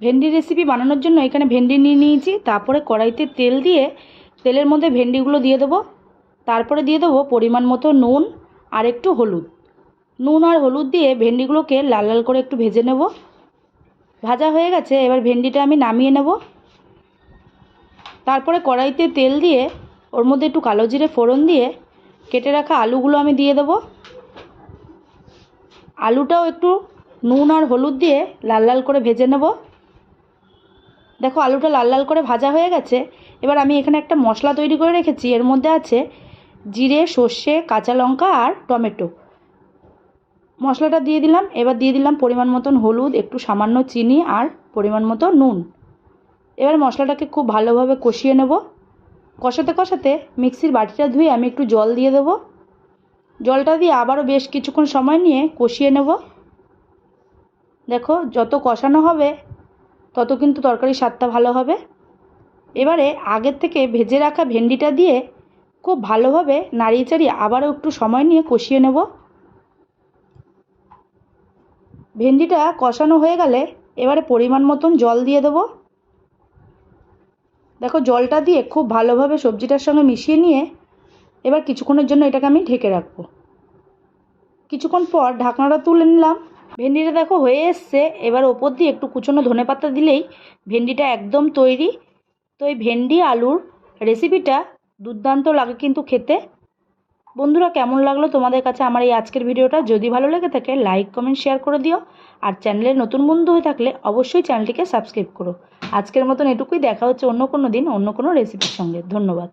ভেন্ডি রেসিপি বানানোর জন্য এখানে ভেন্ডি নিয়ে নিয়েছি। তারপরে কড়াইতে তেল দিয়ে তেলের মধ্যে ভেন্ডিগুলো দিয়ে দেবো। তারপরে দিয়ে দেবো পরিমাণ মতো নুন আর একটু হলুদ। নুন আর হলুদ দিয়ে ভেন্ডিগুলোকে লাল লাল করে একটু ভেজে নেব। ভাজা হয়ে গেছে, এবার ভেন্ডিটা আমি নামিয়ে নেব। তারপরে কড়াইতে তেল দিয়ে ওর মধ্যে একটু কালো জিরে ফোড়ন দিয়ে কেটে রাখা আলুগুলো আমি দিয়ে দেবো। আলুটাও একটু নুন আর হলুদ দিয়ে লাল লাল করে ভেজে নেব। দেখো, আলুটা লাল লাল করে ভাজা হয়ে গেছে। এবার আমি এখানে একটা মশলা তৈরি করে রেখেছি। এর মধ্যে আছে জিরে, সর্ষে, কাঁচা লঙ্কা আর টমেটো। মশলাটা দিয়ে দিলাম। এবার দিয়ে দিলাম পরিমাণ মতন হলুদ, একটু সামান্য চিনি আর পরিমাণ মতো নুন। এবার মশলাটাকে খুব ভালোভাবে কষিয়ে নেব। কষাতে কষাতে মিক্সির বাটিটা ধুয়ে আমি একটু জল দিয়ে দেবো। জলটা দিয়ে আবারও বেশ কিছুক্ষণ সময় নিয়ে কষিয়ে নেব। দেখো, যত কষানো হবে তত কিন্তু তরকারির স্বাদটা ভালো হবে। এবারে আগের থেকে ভেজে রাখা ভেন্ডিটা দিয়ে খুব ভালোভাবে নাড়িয়ে চাড়িয়ে আবারও একটু সময় নিয়ে কষিয়ে নেব। ভেন্ডিটা কষানো হয়ে গেলে এবারে পরিমাণ মতন জল দিয়ে দেবো। দেখো জলটা দিয়ে খুব ভালোভাবে সবজিটার সঙ্গে মিশিয়ে নিয়ে এবার কিছুক্ষণের জন্য এটাকে আমি ঢেকে রাখব। কিছুক্ষণ পর ঢাকনাটা তুলে নিলাম। ভেন্ডিটা দেখো হয়ে এসছে। এবার ওপর দিয়ে একটু কুচনো ধনে পাতা দিলেই ভেন্ডিটা একদম তৈরি। তো এই ভেন্ডি, আলুর রেসিপিটা দুর্দান্ত লাগে কিন্তু খেতে। বন্ধুরা, কেমন লাগল তোমাদের কাছে আমার এই আজকের ভিডিওটা? যদি ভালো লেগে থাকে লাইক কমেন্ট শেয়ার করে দিও। আর চ্যানেলে নতুন বন্ধু হয়ে থাকলে অবশ্যই চ্যানেলটিকে সাবস্ক্রাইব করো। আজকের মতন এটুকুই। দেখা হচ্ছে অন্য কোনো দিন, অন্য কোনো রেসিপির সঙ্গে। ধন্যবাদ।